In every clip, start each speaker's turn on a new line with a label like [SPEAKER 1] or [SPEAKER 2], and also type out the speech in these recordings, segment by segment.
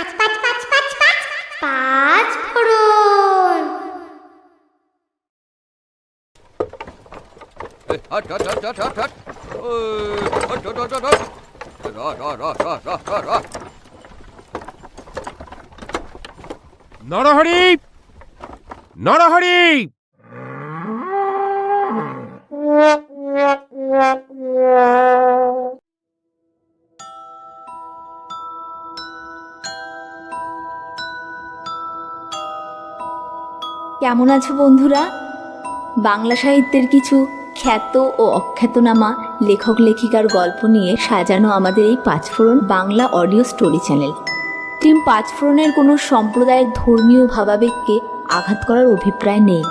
[SPEAKER 1] পাঁচ পাঁচ পাঁচ পাঁচ পাঁচ পাঁচ ফোড়ন।
[SPEAKER 2] হাট, হাট।
[SPEAKER 3] নরহরি নরহরি
[SPEAKER 4] কেমন আছো বন্ধুরা? বাংলা সাহিত্যের কিছু খ্যাত ও অখ্যাতনামা লেখক, লেখিকার গল্প নিয়ে সাজানো আমাদের এই Panchphoron Bangla audio story channel. Team পাঁচফোড়নের কোনো সম্প্রদায়ের ধর্মীয় ভাবাবেগকে আঘাত করার অভিপ্রায় নেই।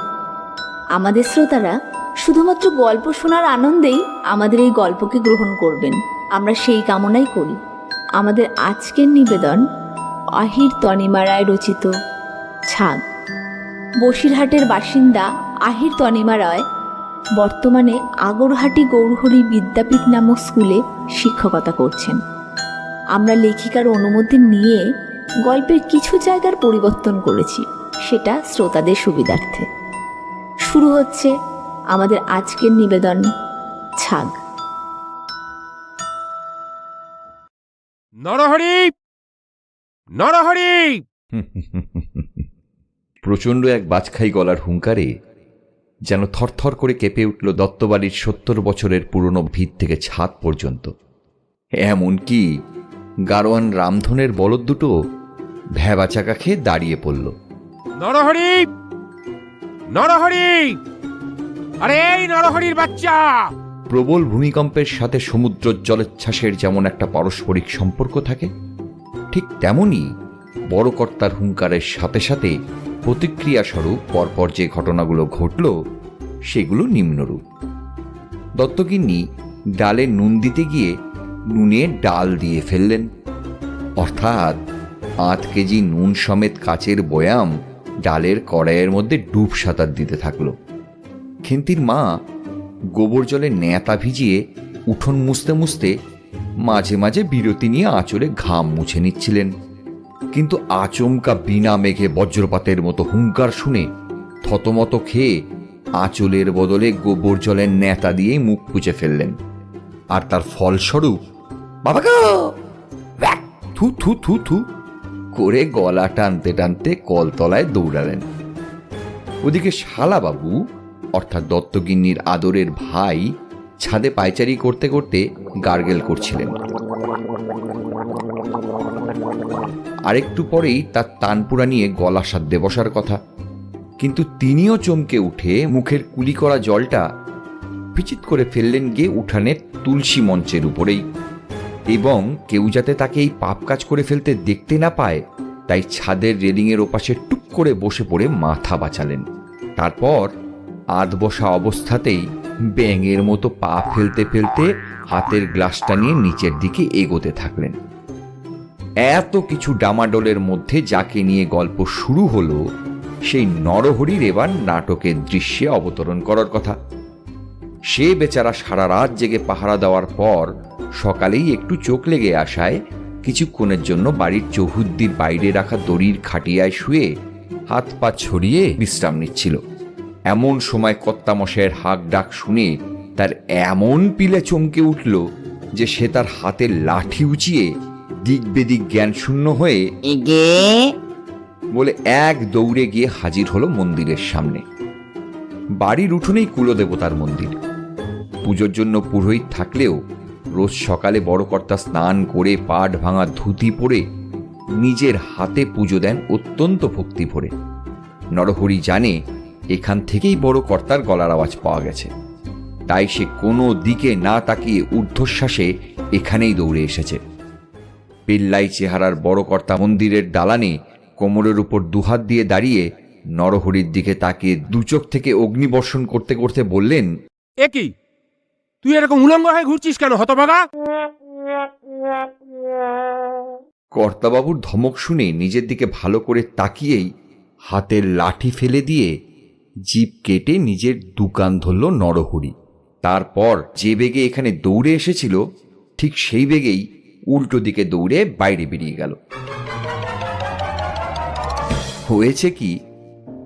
[SPEAKER 4] আমাদের শ্রোতারা শুধুমাত্র গল্প শোনার আনন্দেই আমাদের এই গল্পকে গ্রহণ করবেন। আমরা সেই কামনাই করি। আমাদের আজকের নিবেদন আহির তনিমা রায় রচিত ছাদ। বসিরহাটের বাসিন্দা আহির তনিমা রায় বর্তমানে আগরহাটি গৌরহরি বিদ্যাপীঠ নামক স্কুলে শিক্ষকতা করছেন। আমরা লেখিকার অনুমতি নিয়ে গল্পের কিছু জায়গার পরিবর্তন করেছি সেটা শ্রোতাদের সুবিধার্থে। শুরু হচ্ছে আমাদের আজকের নিবেদন ছাগ।
[SPEAKER 3] নরহরি! নরহরি!
[SPEAKER 5] প্রচণ্ড এক বাজখাই গলার হুঙ্কারে যেন থরথর করে কেঁপে উঠল দত্তবাড়ির সত্তর বছরের পুরনো ভিত থেকে ছাদ পর্যন্ত। এমনকি গারোয়ান রামধনের বলদ দুটো ভ্যাবা চাকা খেয়ে দাঁড়িয়ে পড়ল।
[SPEAKER 3] নরহরি! নরহরি! আরে এই নরহরির বাচ্চা!
[SPEAKER 5] প্রবল ভূমিকম্পের সাথে সমুদ্র জলোচ্ছ্বাসের যেমন একটা পারস্পরিক সম্পর্ক থাকে ঠিক তেমনই বড় কর্তার হুঙ্কারের সাথে সাথে প্রতিক্রিয়াস্বরূপ পরপর যে ঘটনাগুলো ঘটল, সেগুলো নিম্নরূপ। দত্তগিন্নি ডালে নুন দিতে গিয়ে নুনে ডাল দিয়ে ফেললেন। অর্থাৎ আধ কেজি নুন সমেত কাচের বয়াম ডালের কড়াইয়ের মধ্যে ডুব সাঁতার দিতে থাকল। খেন্তির মা গোবর জলে ন্যাতা ভিজিয়ে উঠোন মুছতে মুছতে মাঝে মাঝে বিরতি নিয়ে আঁচলে ঘাম মুছে নিচ্ছিলেন। কিন্তু আচমকা বিনা মেঘে বজ্রপাতের মতো হুঙ্কার শুনে থতমত খেয়ে আঁচলের বদলে গোবর জলের ন্যাতা দিয়ে মুখ পুছে ফেললেন। আর তার ফলস্বরূপ, বাবা থু থু থু থু! করে গলা টানতে টানতে কলতলায় দৌড়ালেন। ওদিকে শালাবাবু, অর্থাৎ দত্তগিন্নির আদরের ভাই, ছাদে পায়চারি করতে করতে গার্গেল করছিলেন। আরেকটু পরেই তার তানপুরা নিয়ে গলা সাধ্যে বসার কথা। কিন্তু তিনিও চমকে উঠে মুখের কুলি করা জলটা পিচিত করে ফেললেন গিয়ে উঠানের তুলসী মঞ্চের উপরেই। এবং কেউ যাতে তাকে এই পাপ কাজ করে ফেলতে দেখতে না পায়, তাই ছাদের রেলিংয়ের ওপাশে টুক করে বসে পড়ে মাথা বাঁচালেন। তারপর আধ বসা অবস্থাতেই ব্যাঙের মতো পা ফেলতে ফেলতে হাতের গ্লাসটা নিয়ে নিচের দিকে এগোতে থাকলেন। এত কিছু ডামাডোলের মধ্যে যাকে নিয়ে গল্প শুরু হলো, সেই নরহরির এবার নাটকের দৃশ্যে অবতরণ করার কথা। সে বেচারা সারা রাত জেগে পাহারা দেওয়ার পর সকালেই একটু চোখ লেগে আসায় কিছুক্ষণের জন্য বাড়ির চৌহুদ্দির বাইরে রাখা দড়ির খাটিয়ায় শুয়ে হাত পা ছড়িয়ে বিশ্রাম নিচ্ছিল। এমন সময় কর্তামশায়ের হাক ডাক শুনে তার এমন পিলে চমকে উঠল যে সে তার হাতের লাঠি উঁচিয়ে দিক বেদিক জ্ঞান শূন্য হয়ে বলে এক দৌড়ে গিয়ে হাজির হলো মন্দিরের সামনে। বাড়ির উঠোনেই কুলদেবতার মন্দির। পুজোর জন্য পুরোহিত থাকলেও রোজ সকালে বড় কর্তা স্নান করে পাট ভাঙা ধুতি পরে নিজের হাতে পুজো দেন অত্যন্ত ভক্তি ভরে। নরহরি জানে এখান থেকেই বড় কর্তার গলার আওয়াজ পাওয়া গেছে। তাই সে কোনো দিকে না তাকিয়ে ঊর্ধ্বশ্বাসে এখানেই দৌড়ে এসেছে। পিল্লাই চেহারার বড় কর্তা মন্দিরের দালানে কোমরের উপর দুহাত দিয়ে দাঁড়িয়ে নরহরির দিকে তাকিয়ে দুচোখ থেকে অগ্নিবর্ষণ করতে করতে বললেন
[SPEAKER 3] এ কি? তুই এরকম উলঙ্গ হয়ে ঘুরছিস কেন হতভাগা?
[SPEAKER 5] কর্তাবাবুর ধমক শুনে নিজের দিকে ভালো করে তাকিয়েই হাতের লাঠি ফেলে দিয়ে জিপ কেটে নিজের দোকান ধরল নরহরি। তারপর যে বেগে এখানে দৌড়ে এসেছিল ঠিক সেই বেগেই উল্টো দিকে দৌড়ে বাইরে বেরিয়ে গেল। হয়েছে কি,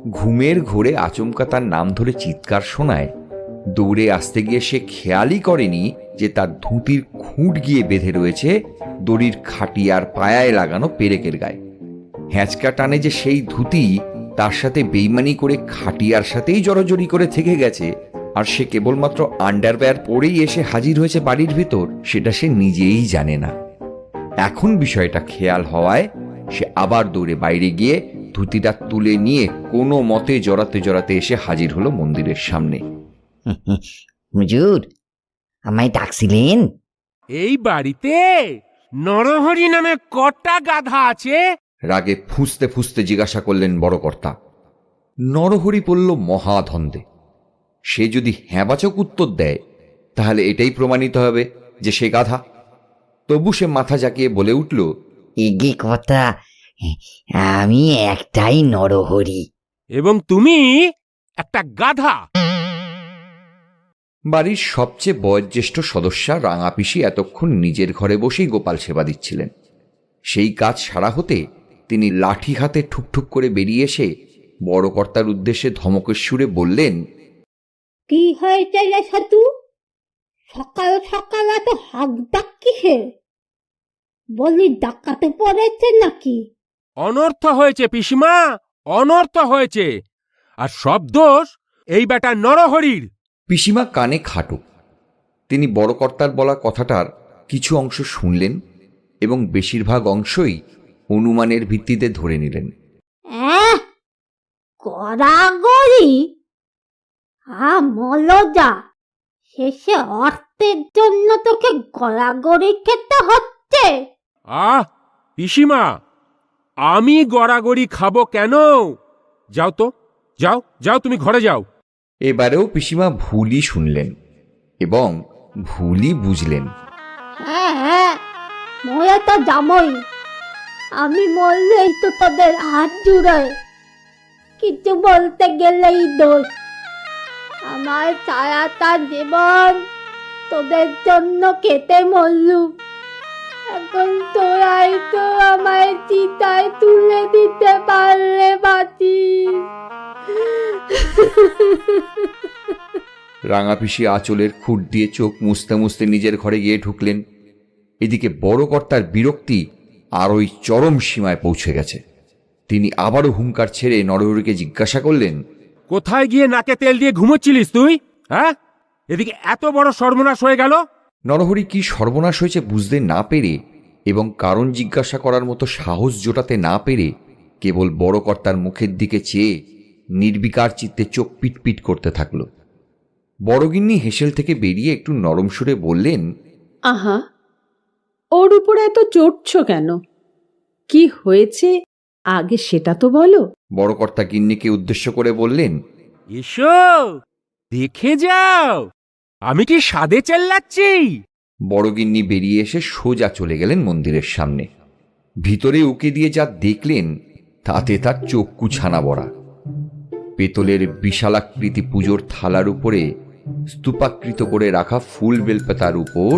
[SPEAKER 5] ঘুমের ঘোরে আচমকা তার নাম ধরে চিৎকার শোনায়। দৌড়ে আসতে গিয়ে সে খেয়ালই করেনি যে তার ধুতির খুঁট গিয়ে বেঁধে রয়েছে দড়ির খাটিয়ার পায়ায় লাগানো পেরেকের গায়ে। হ্যাঁচকা টানে যে সেই ধুতি তার সাথে বেইমানি করে খাটিয়ার সাথেই জড়জড়ি করে থেকে গেছে, আর সে কেবলমাত্র আন্ডারওয়্যার পরেই এসে হাজির হয়েছে বাড়ির ভিতর, সেটা সে নিজেই জানে না। এখন বিষয়টা খেয়াল হওয়ায় সে আবার দৌড়ে বাইরে গিয়ে ধুতিটা তুলে নিয়ে কোনো মতে জড়াতে জড়াতে এসে হাজির হলো মন্দিরের সামনে।
[SPEAKER 6] হুজুর আমায় ডাকছিলেন?
[SPEAKER 3] এই বাড়িতে নরহরি নামে কটা গাধা আছে?
[SPEAKER 5] রাগে ফুঁসতে ফুঁসতে জিজ্ঞাসা করলেন বড় কর্তা। নরহরি পড়ল মহাধন্দে সে যদি হ্যাঁবাচক উত্তর দেয় তাহলে এটাই প্রমাণিত হবে যে সে গাধা। তবু সে মাথা জাকিয়ে বলে উঠল
[SPEAKER 6] এগে কথা আমি একটাই নরহরি।
[SPEAKER 3] এবং তুমি একটা গাধা।
[SPEAKER 5] বাড়ির সবচেয়ে বয়োজ্যেষ্ঠ সদস্যা রাঙাপিসি এতক্ষণ নিজের ঘরে বসেই গোপাল সেবা দিচ্ছিলেন। সেই কাজ সারা হতে তিনি লাঠি হাতে ঠুকঠুক করে বেরিয়ে এসে বড় কর্তার উদ্দেশ্যে ধমকের সুরে বললেন
[SPEAKER 7] কি সাতু সকাল সকাল এত হাক ডাক কিসের? বলি ডাকাতে পড়েছে নাকি?
[SPEAKER 3] অনর্থ হয়েছে পিসিমা অনর্থ হয়েছে। আর সব দোষ এই বেটা নরহরির।
[SPEAKER 5] পিসিমা কানে খাটো তিনি বড় কর্তার বলা কথাটার কিছু অংশ শুনলেন এবং বেশিরভাগ অংশই অনুমানের ভিত্তিতে ধরে নিলেন।
[SPEAKER 7] অ্যাঁ গড়াগড়ি আ মলজা। শেষে অর্থের জন্য তোকে গড়াগড়ি খেতে হচ্ছে।
[SPEAKER 3] আহ পিসিমা আমি গড়াগড়ি খাব কেন? যাও তো যাও যাও তুমি ঘরে যাও।
[SPEAKER 5] এবারেও পিসিমা ভুলই শুনলেন এবং ভুলই বুঝলেন।
[SPEAKER 7] হ্যাঁ হ্যাঁ মরে তো যাবই। আমি মরলেই তো তোদের হাত জুড়ে কিছু বলতে গেলেই দোষ। আমার সারাটা জীবন তোদের জন্য কেটে মরলু। এখন তোরাই তো আমায় চিতায় তুলে দিতে পারলে বাতি
[SPEAKER 5] রাঙাপিসি আঁচলের খুঁট দিয়ে চোখ মুছতে মুছতে নিজের ঘরে গিয়ে ঢুকলেন। এদিকে বড় কর্তার বিরক্তি আর ওই চরম সীমায় পৌঁছে গেছে। তিনি আবারও হুঙ্কার ছেড়ে নরহরিকে জিজ্ঞাসা করলেন
[SPEAKER 3] কোথায় গিয়ে নাকে তেল দিয়ে ঘুমোচ্ছিলিস তুই হ্যাঁ? এদিকে এত বড় সর্বনাশ হয়ে গেল।
[SPEAKER 5] নরহরি কি সর্বনাশ হয়েছে বুঝতে না পেরে এবং কারণ জিজ্ঞাসা করার মতো সাহস জোটাতে না পেরে কেবল বড় কর্তার মুখের দিকে চেয়ে নির্বিকার চিত্তে চোখ পিটপিট করতে থাকল। বড়গিন্নি হেসেল থেকে বেরিয়ে একটু নরম সুরে বললেন
[SPEAKER 8] আহা ওর উপর এত চড়ছ কেন? কি হয়েছে? আগে সেটা তো বলো।
[SPEAKER 5] বড় কর্তা গিন্নিকে উদ্দেশ্য করে বললেন
[SPEAKER 3] এসো দেখে যাও। আমি কি সাদে চেল্লাচ্ছি?
[SPEAKER 5] বড়গিন্নি বেরিয়ে এসে সোজা চলে গেলেন মন্দিরের সামনে। ভিতরে উকে দিয়ে যা দেখলেন তাতে তার চক্ষু ছানা বড়া পেতলের বিশালাকৃতি পুজোর থালার উপরে স্তূপাকৃত করে রাখা ফুল বেলপাতার উপর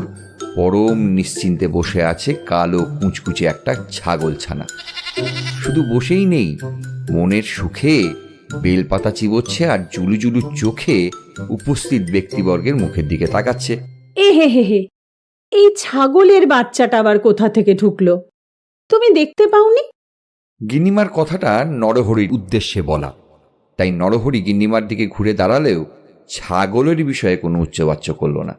[SPEAKER 5] পরম নিশ্চিন্তে বসে আছে কালো কুচকুচে একটা ছাগল ছানা শুধু বসেই নেই মনের সুখে বেলপাতা চিবোচ্ছে আর জুলু জুলু চোখে উপস্থিত ব্যক্তিবর্গের মুখের দিকে তাকাচ্ছে।
[SPEAKER 8] এ হে হে হে এই ছাগলের বাচ্চাটা আবার কোথা থেকে ঢুকলো? তুমি দেখতে পাওনি?
[SPEAKER 5] গিন্নিমার কথাটা নরহরির উদ্দেশ্যে বলা। তাই নরহরি গিন্নিমার দিকে ঘুরে দাঁড়ালেও ছাগলের বিষয়ে কোনো উচ্চবাচ্য করল না।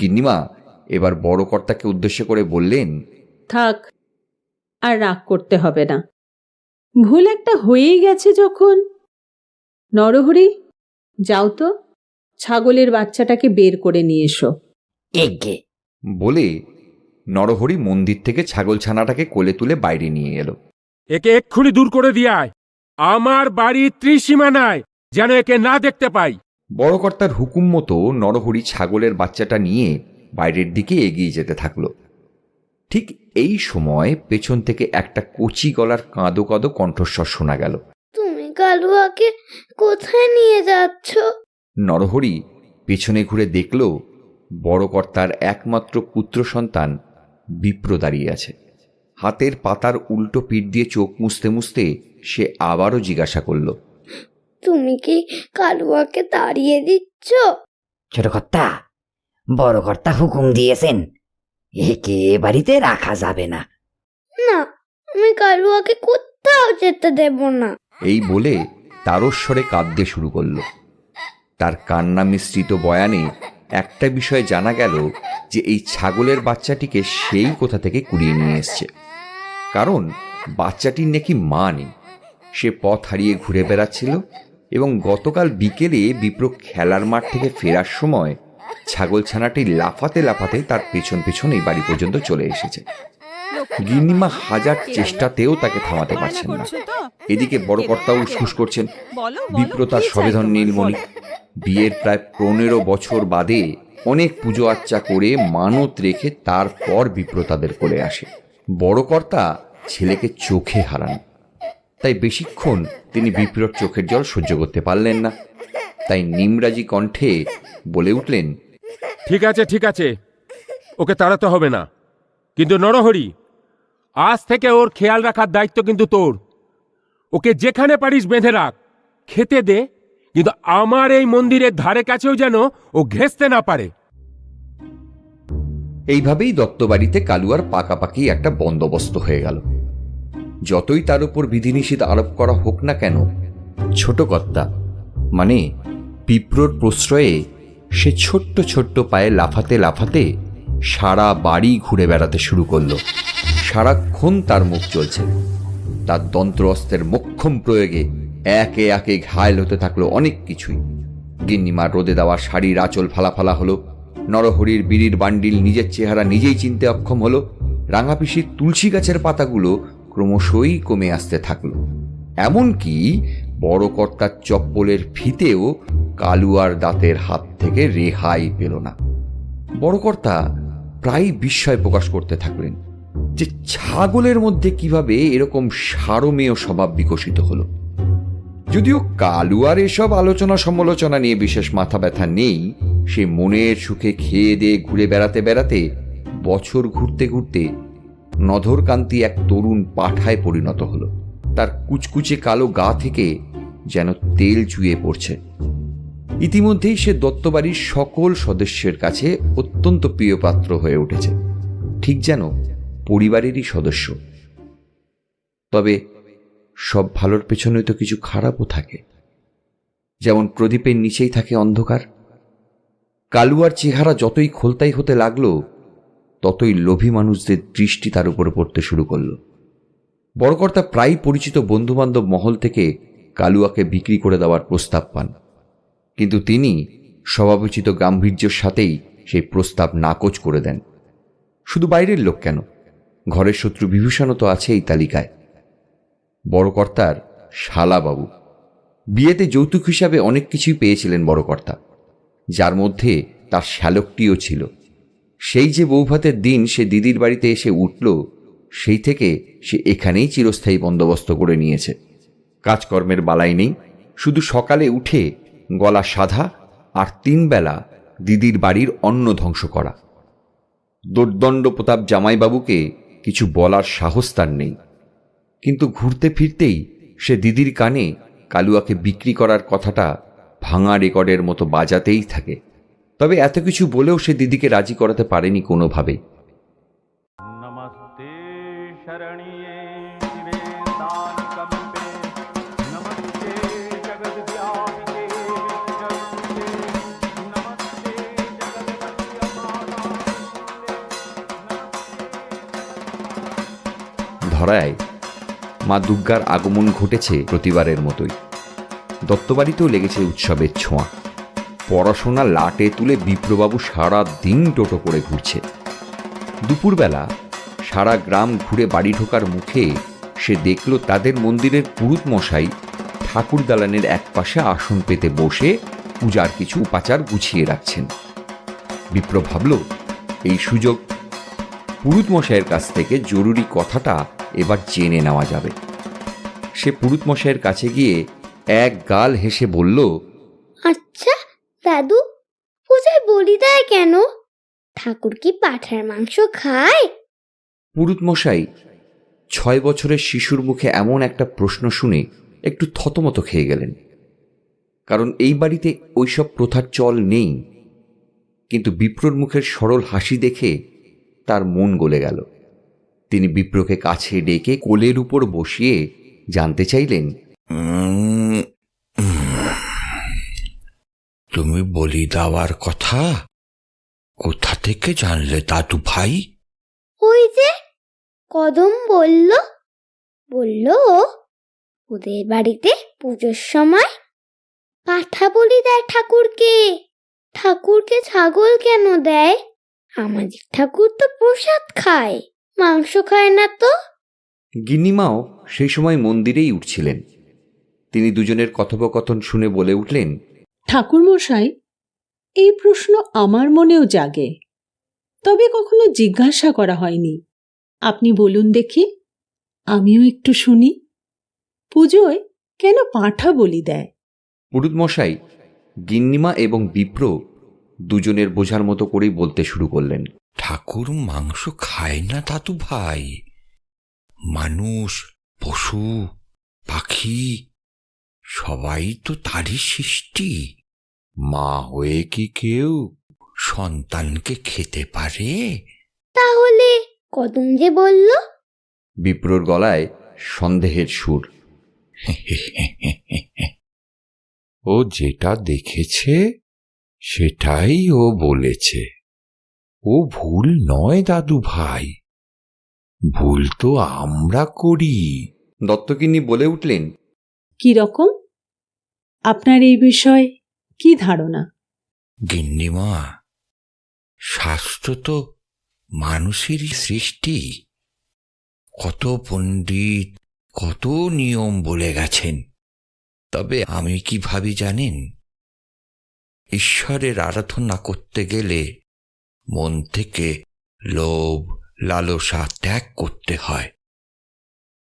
[SPEAKER 5] গিন্নিমা এবার বড় কর্তাকে উদ্দেশ্য করে বললেন
[SPEAKER 8] থাক আর রাগ করতে হবে না। ভুল একটা হয়েই গেছে যখন। নরহরি যাও তো ছাগলের বাচ্চাটাকে বের করে নিয়ে এসো।
[SPEAKER 6] এগে।
[SPEAKER 5] বলে নরহরি মন্দির থেকে ছাগল ছানাটাকে কোলে তুলে বাইরে নিয়ে এলো।
[SPEAKER 3] একে এক্ষুনি দূর করে দিয়ায় আমার বাড়ির ত্রিসীমানায় যেন একে না দেখতে পাই।
[SPEAKER 5] বড় কর্তার হুকুম মতো নরহরি ছাগলের বাচ্চাটা নিয়ে বাইরের দিকে এগিয়ে যেতে থাকল। ঠিক এই সময় পেছন থেকে একটা কচি গলার কাঁদো কাঁদো কণ্ঠস্বর শোনা গেল।
[SPEAKER 1] তুমি কালুয়াকে কোথায় নিয়ে যাচ্ছ?
[SPEAKER 5] নরহরি পেছনে ঘুরে দেখল বড় কর্তার একমাত্র পুত্র সন্তান বিপ্র দাঁড়িয়ে আছে। হাতের পাতার উল্টো পিঠ দিয়ে চোখ মুছতে মুছতে সে আবারও জিজ্ঞাসা করল
[SPEAKER 7] তুমি কি কালুয়াকে তাড়িয়ে দিচ্ছ?
[SPEAKER 6] ছোট কর্তা বড় কর্তা হুকুম দিয়েছেন। একে বাড়িতে রাখা যাবে না।
[SPEAKER 7] না আমি কালুয়াকে কোথাও যেতে দেব না।
[SPEAKER 5] এই বলে তারস্বরে কাঁদতে শুরু করল। তার কান্না মিশ্রিত বয়ানে একটা বিষয় জানা গেল যে এই ছাগলের বাচ্চাটিকে সেই কোথা থেকে কুড়িয়ে নিয়ে এসছে। কারণ বাচ্চাটির নাকি মা নেই। সে পথ হারিয়ে ঘুরে বেড়াচ্ছিল এবং গতকাল বিকেলে বিপ্র খেলার মাঠ থেকে ফেরার সময় ছাগলছানাটি লাফাতে লাফাতে তার পেছন পেছন এই বাড়ি পর্যন্ত চলে এসেছে। গিন্নিমা হাজার চেষ্টাতেও তাকে থামাতে পারছেন না। এদিকে বড় কর্তাও উসখুস করছেন। বিপ্র তার সবেধন নীলমণি। বিয়ের প্রায় পনেরো বছর বাদে অনেক পুজো আচ্চা করে মানত রেখে তারপর বিপ্র তাদের করে আসে। বড় কর্তা ছেলেকে চোখে হারান। তাই বেশিক্ষণ তিনি বিপ্রর চোখের জল সহ্য করতে পারলেন না। তাই নিমরাজি কণ্ঠে বলে উঠলেন
[SPEAKER 3] ঠিক আছে ঠিক আছে ওকে তাড়াতে হবে না। কিন্তু নরহরি আজ থেকে ওর খেয়াল রাখার দায়িত্ব কিন্তু তোর। ওকে যেখানে পারিস বেঁধে রাখ খেতে দে কিন্তু আমার এই মন্দিরের ধারে কাছেও যেন ও ঘেঁচতে না পারে।
[SPEAKER 5] এইভাবেই দত্তবাড়িতে কালুয়ার পাকাপাকি একটা বন্দোবস্ত হয়ে গেল। যতই তার উপর বিধিনিষেধ আরোপ করা হোক না কেন, ছোট কর্তা মানে বিপ্রর প্রশ্রয়ে সে ছোট্ট ছোট্ট পায়ে লাফাতে লাফাতে সারা বাড়ি ঘুরে বেড়াতে শুরু করল। সারাক্ষণ তার মুখ চলছে। তার দন্ত্র অস্ত্রের মোক্ষম প্রয়োগে একে একে ঘায়ল হতে থাকল অনেক কিছুই। গিন্নিমার রোদে দেওয়া শাড়ির আঁচল ফালাফালা হলো, নরহরির বিড়ির বান্ডিল নিজের চেহারা নিজেই চিনতে অক্ষম হলো, রাঙাপিসির তুলসী গাছের পাতাগুলো ক্রমশই কমে আসতে থাকল। এমনকি বড় কর্তার চপ্পলের ফিতেও কালুয়ার দাঁতের হাত থেকে রেহাই পেল না। বড় কর্তা প্রায় বিস্ময় প্রকাশ করতে থাকলেন যে ছাগলের মধ্যে কীভাবে এরকম সারমেয় স্বভাব বিকশিত হলো। যদিও কালুয়ার এসব আলোচনা সমালোচনা নিয়ে বিশেষ মাথা ব্যথা নেই, সে মনের সুখে খেয়ে দিয়ে ঘুরে বেড়াতে বেড়াতে বছর ঘুরতে ঘুরতে নধরকান্তি এক তরুণ পাঠায় পরিণত হল। তার কুচকুচে কালো গা থেকে যেন তেল চুয়ে পড়ছে। ইতিমধ্যেই সে দত্তবাড়ির সকল সদস্যের কাছে অত্যন্ত প্রিয় পাত্র হয়ে উঠেছে। ঠিক যেন পরিবারেরই সদস্য। তবে সব ভালোর পেছনে তো কিছু খারাপও থাকে। যেমন প্রদীপের নিচেই থাকে অন্ধকার। কালুয়ার চেহারা যতই খোলতাই হতে লাগল ততই লোভী মানুষদের দৃষ্টি তার উপরে পড়তে শুরু করল। বড়কর্তা প্রায় পরিচিত বন্ধুবান্ধব মহল থেকে কালুয়াকে বিক্রি করে দেওয়ার প্রস্তাব পান। কিন্তু তিনি স্বভাবচিত গাম্ভীর্যের সাথেই সেই প্রস্তাব নাকচ করে দেন। শুধু বাইরের লোক কেন? ঘরের শত্রু বিভূষণও তো আছে এই তালিকায়। বড় কর্তার শালাবাবু। বিয়েতে যৌতুক হিসাবে অনেক কিছুই পেয়েছিলেন বড়কর্তা, যার মধ্যে তার শ্যালকটিও ছিল। সেই যে বৌভাতের দিন সে দিদির বাড়িতে এসে উঠল, সেই থেকে সে এখানেই চিরস্থায়ী বন্দোবস্ত করে নিয়েছে। কাজকর্মের বালাই নেই, শুধু সকালে উঠে গলা সাধা আর তিনবেলা দিদির বাড়ির অন্ন ধ্বংস করা। দোর্দণ্ড প্রতাপ জামাইবাবুকে কিছু বলার সাহস তার নেই। কিন্তু ঘুরতে ফিরতেই সে দিদির কানে কালুয়াকে বিক্রি করার কথাটা ভাঙা রেকর্ডের মতো বাজাতেই থাকে। তবে এত কিছু বলেও সে দিদিকে রাজি করাতে পারেনি
[SPEAKER 9] কোনোভাবে।
[SPEAKER 5] ধরায় মা দুর্গার আগমন ঘটেছে প্রতিবারের মতোই। দত্তবাড়িতেও লেগেছে উৎসবের ছোঁয়া। পড়াশোনা লাটে তুলে বিপ্রবাবু সারা দিন টোটো করে ঘুরছে। দুপুরবেলা সারা গ্রাম ঘুরে বাড়ি ঢোকার মুখে সে দেখল তাদের মন্দিরের পুরুত মশাই ঠাকুর দালানের একপাশে আসন পেতে বসে পূজার কিছু উপাচার গুছিয়ে রাখছেন। বিপ্র ভাবল, এই সুযোগ পুরুত মশাইয়ের কাছ থেকে জরুরি কথাটা এবার জেনে নেওয়া যাবে। সে পুরুত মশাইয়ের কাছে গিয়ে এক গাল হেসে বলল
[SPEAKER 7] আচ্ছা দাদু? পূজায় বলি দেয় কেন? ঠাকুর কি পাঠার মাংস খায়?
[SPEAKER 5] পুরুত মশাই ছয় বছরের শিশুর মুখে এমন একটা প্রশ্ন শুনে একটু থতমত খেয়ে গেলেন। কারণ এই বাড়িতে ওইসব প্রথার চল নেই। কিন্তু বিপ্রর মুখের সরল হাসি দেখে তার মন গলে গেল। তিনি বিপ্রকে কাছে ডেকে কোলের উপর বসিয়ে জানতে চাইলেন
[SPEAKER 10] বলি দেওয়ার কথা? কোথা থেকে জানলে দাদু ভাই?
[SPEAKER 7] ওই যে কদম বলল বলল ওদের বাড়িতে পুজোর সময় পাঠা বলি দেয় ঠাকুরকে। ঠাকুরকে ছাগল কেন দেয়? আমাদের ঠাকুর তো প্রসাদ খায় মাংস খায় না তো?
[SPEAKER 5] গিনিমাও সেই সময় মন্দিরেই উঠছিলেন। তিনি দুজনের কথোপকথন শুনে বলে উঠলেন
[SPEAKER 8] ঠাকুরমশাই এই প্রশ্ন আমার মনেও জাগে। তবে কখনো জিজ্ঞাসা করা হয়নি। আপনি বলুন দেখি। আমিও একটু শুনি। পুজোয় কেন পাঁঠা বলি দেয়?
[SPEAKER 5] পুরুত মশাই গিন্নিমা এবং বিপ্র দুজনের বোঝার মতো করেই বলতে শুরু করলেন।
[SPEAKER 10] ঠাকুর মাংস খায় না দাদু ভাই। মানুষ পশু পাখি সবাই তো তারই সৃষ্টি। মা হয়ে কি কেউ সন্তানকে খেতে পারে?
[SPEAKER 7] তাহলে কদম যে বলল?
[SPEAKER 5] বিপ্রর গলায় সন্দেহের সুর।
[SPEAKER 10] ও যেটা দেখেছে সেটাই ও বলেছে। ও ভুল নয় দাদু ভাই। ভুল তো আমরা করি।
[SPEAKER 5] দত্তকিনী বলে উঠলেন
[SPEAKER 8] কি রকম আপনার এই বিষয়ে কি ধারণা?
[SPEAKER 10] গিন্নিমা, শাস্ত্র তো মানুষেরই সৃষ্টি। কত পণ্ডিত, কত নিয়ম বলে গেছেন। তবে আমি কি ভাবি জানেন? ঈশ্বরের আরাধনা করতে গেলে মন থেকে লোভ, লালসা ত্যাগ করতে হয়।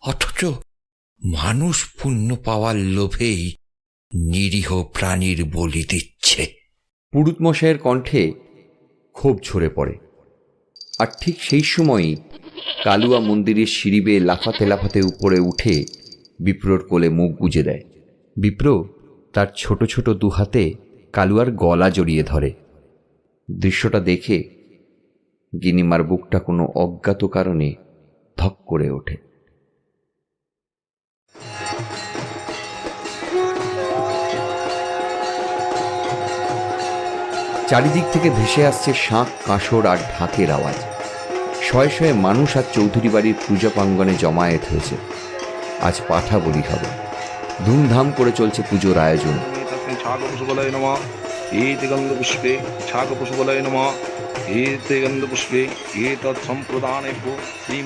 [SPEAKER 10] অথচ মানুষ পুণ্য পাওয়ার লোভেই নিরীহ প্রাণীর বলি দিচ্ছে।
[SPEAKER 5] পুরুত মশাইয়ের কণ্ঠে ক্ষোভ ঝরে পড়ে। আর ঠিক সেই সময়ই কালুয়া মন্দিরের সিঁড়ি বেয়ে লাফাতে লাফাতে উপরে উঠে বিপ্রর কোলে মুখ গুজে দেয়। বিপ্র তার ছোট ছোট দু হাতে কালুয়ার গলা জড়িয়ে ধরে। দৃশ্যটা দেখে গিনিমার বুকটা কোনো অজ্ঞাত কারণে ধক করে ওঠে। চারিদিক থেকে ভেসে আসছে শাঁখ কাঁসর আর ঢাকের আওয়াজ। শয়ে শয়ে মানুষ আর চৌধুরী বাড়ির পূজা প্রাঙ্গনে জমায়েত হয়েছে। আজ পাঠা বলি হবে। ধুমধাম করে চলছে পুজোর আয়োজন।
[SPEAKER 9] পুষ্পে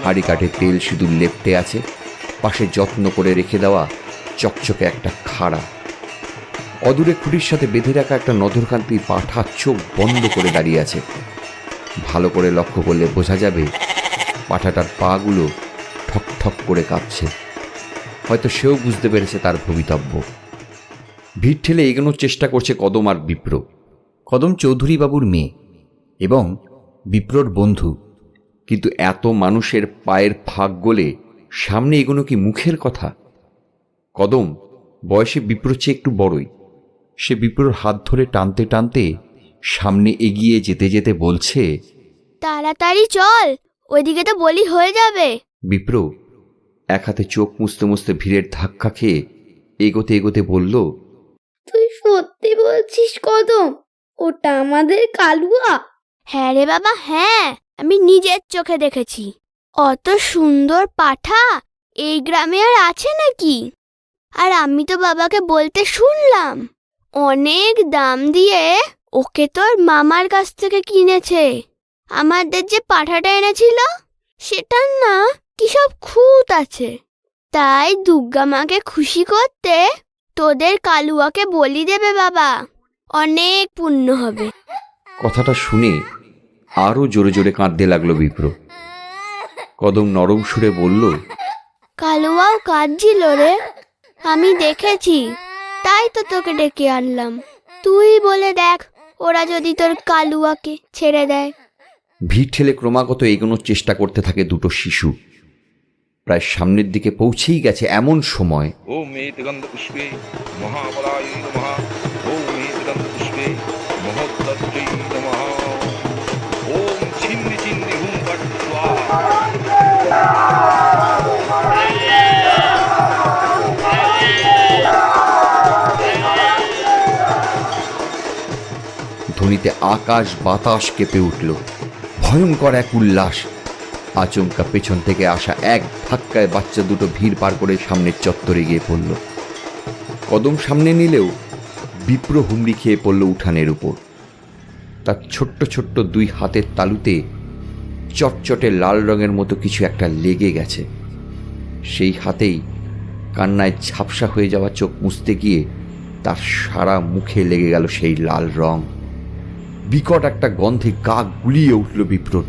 [SPEAKER 5] হাড়ি কাঠে তেল সিঁদুর লেপটে আছে। পাশে যত্ন করে রেখে দেওয়া চকচকে একটা খাড়া। অদূরে খুঁটির সাথে বেঁধে রাখা একটা নধরকান্তি পাঠা চোখ বন্ধ করে দাঁড়িয়ে আছে। ভালো করে লক্ষ্য করলে বোঝা যাবে পাঠাটার পাগুলো ঠক ঠক করে কাঁপছে। হয়তো সেও বুঝতে পেরেছে তার ভবিতব্য। ভিড় ঠেলে এগোনোর চেষ্টা করছে কদম আর বিপ্র। কদম চৌধুরী বাবুর মেয়ে এবং বিপ্রর বন্ধু। কিন্তু এত মানুষের পায়ের ফাঁক গলে সামনে এগোনো কি মুখের কথা? কদম বয়সে বিপ্র চেয়ে একটু বড়ই। সে বিপ্রর হাত ধরে টানতে টানতে সামনে এগিয়ে যেতে যেতে বলছে
[SPEAKER 1] তাড়াতাড়ি চল ওইদিকে তো বলি হয়ে যাবে।
[SPEAKER 5] বিপ্র এক হাতে চোখ মুছতে মুছতে ভিড়ের ধাক্কা খেয়ে এগোতে এগোতে বলল
[SPEAKER 7] তুই সত্যি বলছিস কদম? ওটা আমাদের কালুয়া?
[SPEAKER 1] হ্যাঁ রে বাবা হ্যাঁ আমি নিজের চোখে দেখেছি। অত সুন্দর পাঠা এই গ্রামে আর আছে নাকি? আর আমি তো বাবাকে বলতে শুনলাম। অনেক দাম দিয়ে ওকে তোর মামার কাছ থেকে কিনেছে। আমাদের যে পাঠাটা এনেছিল সেটার না কি সব খুঁত আছে। তাই দুর্গা মাকে খুশি করতে তোদের কালুয়াকে বলি দেবে বাবা। অনেক পুণ্য হবে।
[SPEAKER 5] কথাটা শুনে আরও জোরে জোরে কাঁদতে লাগল বিপ্র। কদম নরম সুরে বলল
[SPEAKER 1] কালুয়াও কাঁদছিল রে। আমি দেখেছি তাই তো তোকে ডেকে আনলাম। তুই বলে দেখ ওরা যদি তোর কালুয়াকে ছেড়ে দেয়।
[SPEAKER 5] ভিড় ঠেলে ক্রমাগত এগোনোর চেষ্টা করতে থাকে দুটো শিশু। প্রায় সামনের দিকে পৌঁছেই গেছে এমন সময়।
[SPEAKER 9] ও মেয়ে গন্ধ পুষ্পে মহাবলায় নমঃ।
[SPEAKER 5] ধ্বনিতে আকাশ বাতাস কেঁপে উঠল। ভয়ঙ্কর এক উল্লাস। আচমকা পেছন থেকে আসা এক ধাক্কায় বাচ্চা দুটো ভিড় পার করে সামনের চত্বরে গিয়ে পড়ল। কদম সামনে নিলেও বিপ্র হুমড়ি খেয়ে পড়ল উঠানের উপর। তার ছোট্ট ছোট্ট দুই হাতের তালুতে চটচটে লাল রঙের মতো কিছু একটা লেগে গেছে। সেই হাতেই কান্নায় ঝাপসা হয়ে যাওয়া চোখ মুছতে গিয়ে তার সারা মুখে লেগে গেল সেই লাল রং। বিকট একটা গন্ধে গা গুলিয়ে উঠল বিপ্রর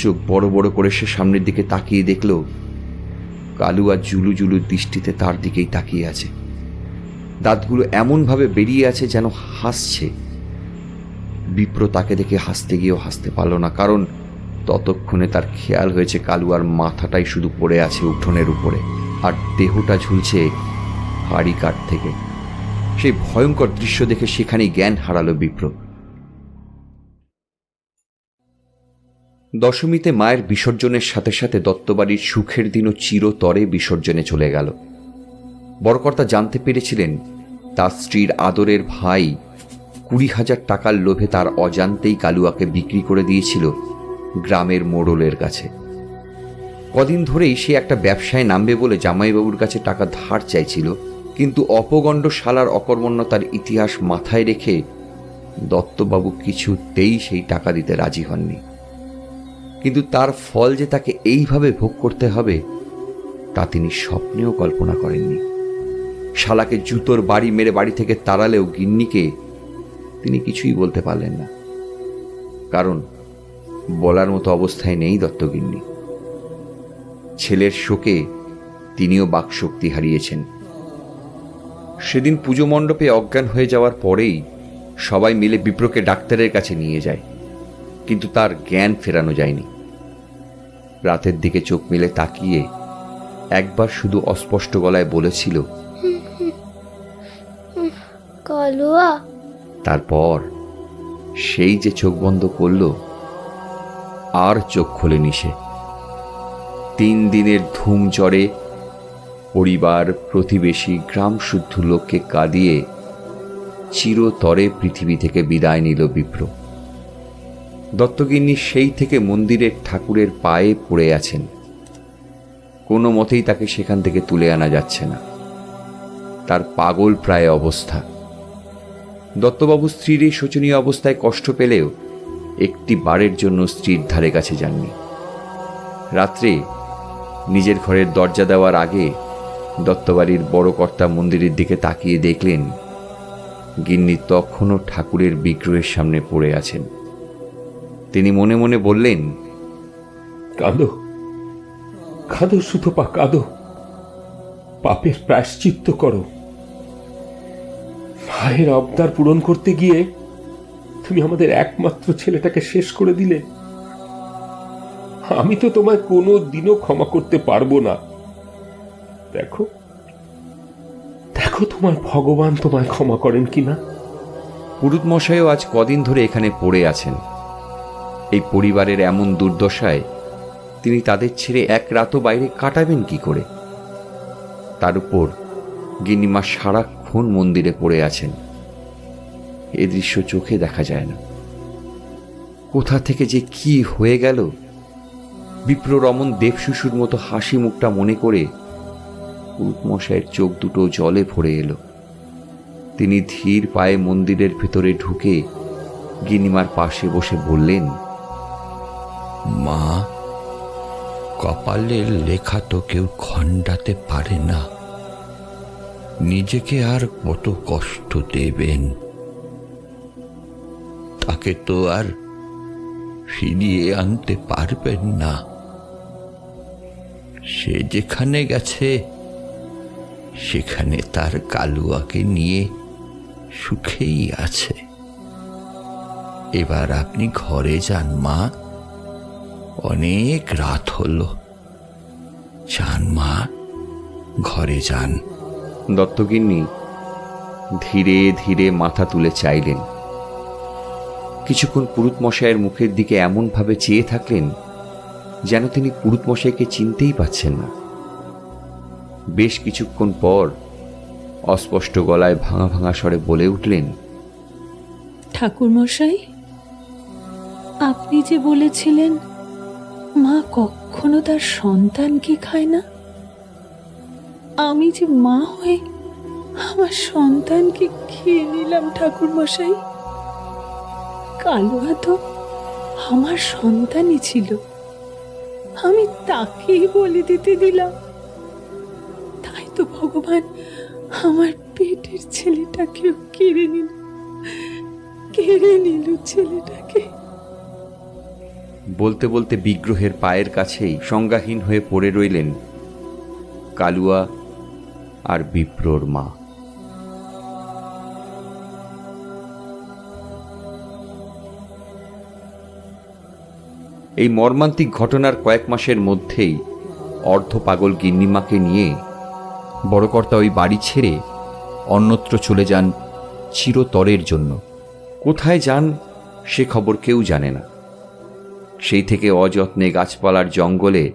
[SPEAKER 5] চোখ বড় বড় করে সে সামনের দিকে তাকিয়ে দেখল, কালু আর জুলু জুলু দৃষ্টিতে তার দিকেই তাকিয়ে আছে। দাঁতগুলো এমনভাবে বেরিয়ে আছে যেন হাসছে। বিপ্র তাকে দেখে হাসতে গিয়েও হাসতে পারল না, কারণ ততক্ষণে তার খেয়াল হয়েছে কালু আর মাথাটাই শুধু পড়ে আছে উঠোনের উপরে, আর দেহটা ঝুলছে হাড়ি কাঠ থেকে। সেই ভয়ঙ্কর দৃশ্য দেখে সেখানেই জ্ঞান হারালো বিপ্র দশমীতে মায়ের বিসর্জনের সাথে সাথে দত্তবাড়ির সুখের দিনও চিরতরে বিসর্জনে চলে গেল। বড়কর্তা জানতে পেরেছিলেন, তার স্ত্রীর আদরের ভাই কুড়ি হাজার টাকার লোভে তার অজান্তেই কালুয়াকে বিক্রি করে দিয়েছিল গ্রামের মোড়লের কাছে। কদিন ধরেই সে একটা ব্যবসায় নামবে বলে জামাইবাবুর কাছে টাকা ধার চাইছিল, কিন্তু অপগণ্ড শালার অকর্মণ্যতার ইতিহাস মাথায় রেখে দত্তবাবু কিছুতেই সেই টাকা দিতে রাজি হননি। কিন্তু তার ফল যে তাকে এইভাবে ভোগ করতে হবে, তা তিনি স্বপ্নেও কল্পনা করেননি। শালাকে জুতোর বাড়ি মেরে বাড়ি থেকে তাড়ালেও গিন্নিকে তিনি কিছুই বলতে পারলেন না। কারণ বলার মতো অবস্থায় নেই দত্তগিন্নি। ছেলের শোকে তিনিও বাকশক্তি হারিয়েছেন। সেদিন পুজো মণ্ডপে অজ্ঞান হয়ে যাওয়ার পরেই সবাই মিলে বিপ্রকে ডাক্তারের কাছে নিয়ে যায়, কিন্তু তার জ্ঞান ফেরানো যায়নি। রাতের দিকে চোখ মেলে তাকিয়ে একবার শুধু অস্পষ্ট গলায় বলেছিল
[SPEAKER 7] কালুয়া।
[SPEAKER 5] তারপর সেই যে চোখ বন্ধ করল আর চোখ খোলেনি সে। তিন দিনের ধুম জ্বরে পরিবার প্রতিবেশী গ্রাম শুদ্ধ লোককে কাঁদিয়ে চিরতরে পৃথিবী থেকে বিদায় নিল বিপ্র। দত্তগিন্নি সেই থেকে মন্দিরের ঠাকুরের পায়ে পড়ে আছেন। কোনো মতেই তাকে সেখান থেকে তুলে আনা যাচ্ছে না। তার পাগল প্রায় অবস্থা। দত্তবাবু স্ত্রীর এই শোচনীয় অবস্থায় কষ্ট পেলেও একটি বারের জন্য স্ত্রীর ধারে কাছে যাননি। রাত্রে নিজের ঘরের দরজা দেওয়ার আগে দত্তবাড়ির বড় কর্তা মন্দিরের দিকে তাকিয়ে দেখলেন, গিন্নি তখনও ঠাকুরের বিগ্রহের সামনে পড়ে আছেন। তিনি মনে মনে বললেন
[SPEAKER 3] কাঁদো কাঁদো সুতপা কাঁদো। পাপের প্রায়শ্চিত্ত করো। ভাইয়ের আবদার পূরণ করতে গিয়ে তুমি আমাদের একমাত্র ছেলেটাকে শেষ করে দিলে। আমি তো তোমায় কোনো দিনও ক্ষমা করতে পারব না। দেখো দেখো তোমার ভগবান তোমায় ক্ষমা করেন কিনা?
[SPEAKER 5] পুরুত মশাইও আজ কদিন ধরে এখানে পড়ে আছেন। এই পরিবারের এমন দুর্দশায় তিনি তাদের ছেড়ে এক রাতও বাইরে কাটাবেন কি করে? তার উপর গিন্নিমা সারাক্ষণ মন্দিরে পড়ে আছেন। এ দৃশ্য চোখে দেখা যায় না। কোথা থেকে যে কি হয়ে গেল? বিপ্র রমন দেবশিশুর মতো হাসি মুখটা মনে করে পুরুত মশাইয়ের চোখ দুটো জলে ভরে এলো। তিনি ধীর পায়ে মন্দিরের ভেতরে ঢুকে গিনিমার পাশে বসে বললেন
[SPEAKER 10] মা কপালের লেখা তো কেউ খণ্ডাতে পারে না। নিজেকে আর কত কষ্ট দেবেন? তাকে তো আর ফিরিয়ে আনতে পারবেন না। সে যেখানে গেছে, সেখানে তার কালুয়াকে নিয়ে সুখেই আছে। এবার আপনি ঘরে যান মা। অনেক রাত হল। যান মা ঘরে যান।
[SPEAKER 5] দত্তগিন্নি ধীরে ধীরে মাথা তুলে চাইলেন। কিছুক্ষণ পুরুত মশাইয়ের মুখের দিকে এমনভাবে চেয়ে থাকলেন যেন তিনি পুরুতমশাইকে চিনতেই পাচ্ছেন না। বেশ কিছুক্ষণ পর অস্পষ্ট গলায় ভাঙা ভাঙা স্বরে বলে উঠলেন
[SPEAKER 8] ঠাকুরমশাই আপনি যে বলেছিলেন মা কখনো তার সন্তানকে খায় না? আমি যে মা হয়ে আমার সন্তানকে খেয়ে নিলাম ঠাকুরমশাই। কালুয়া তো আমার সন্তানই ছিল। আমি তাকেই বলে দিতে দিলাম। তাই তো ভগবান আমার পেটের ছেলেটাকেও কেড়ে নিল কেড়ে নিল ছেলেটাকে।
[SPEAKER 5] বলতে বলতে বিগ্রহের পায়ের কাছেই সংজ্ঞাহীন হয়ে পড়ে রইলেন কালুয়া আর বিপ্রর মা। এই মর্মান্তিক ঘটনার কয়েক মাসের মধ্যেই অর্ধ পাগল গিন্নিমাকে নিয়ে বড়কর্তা ওই বাড়ি ছেড়ে অন্যত্র চলে যান চিরতরের জন্য। কোথায় যান সে খবর কেউ জানে না। সেই থেকে অযত্নে গাছপালার জঙ্গলে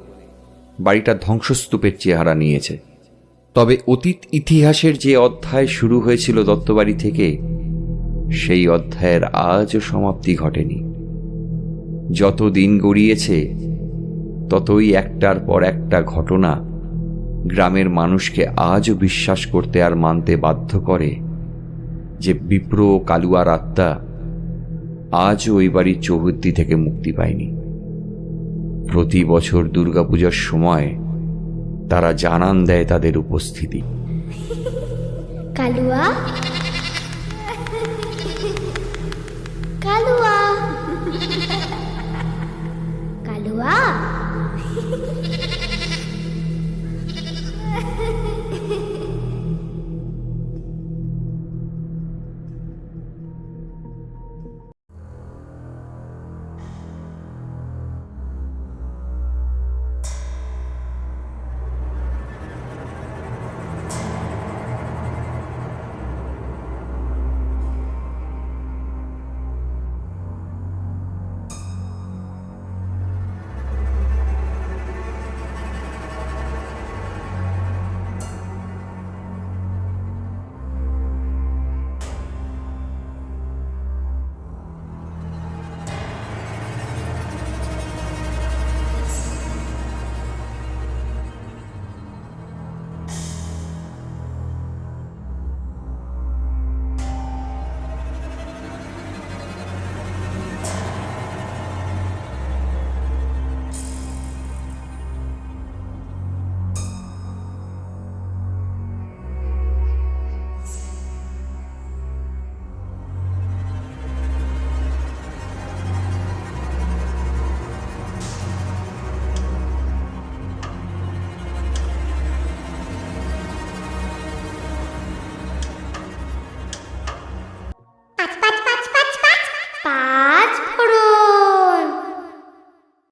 [SPEAKER 5] বাড়িটা ধ্বংসস্তূপের চেহারা নিয়েছে। তবে অতীত ইতিহাসের যে অধ্যায় শুরু হয়েছিল দত্তবাড়ি থেকে, সেই অধ্যায়ের আজও সমাপ্তি ঘটেনি। যত দিন গড়িয়েছে, ততই একটার পর একটা ঘটনা গ্রামের মানুষকে আজও বিশ্বাস করতে আর মানতে বাধ্য করে যে বিপ্র কালুয়ার আত্মা আজও ওই বাড়ির চৌহদ্দি থেকে মুক্তি পায়নি। প্রতি বছর দুর্গাপূজার সময় তারা জানান দেয় তাদের উপস্থিতি।
[SPEAKER 7] কালুয়া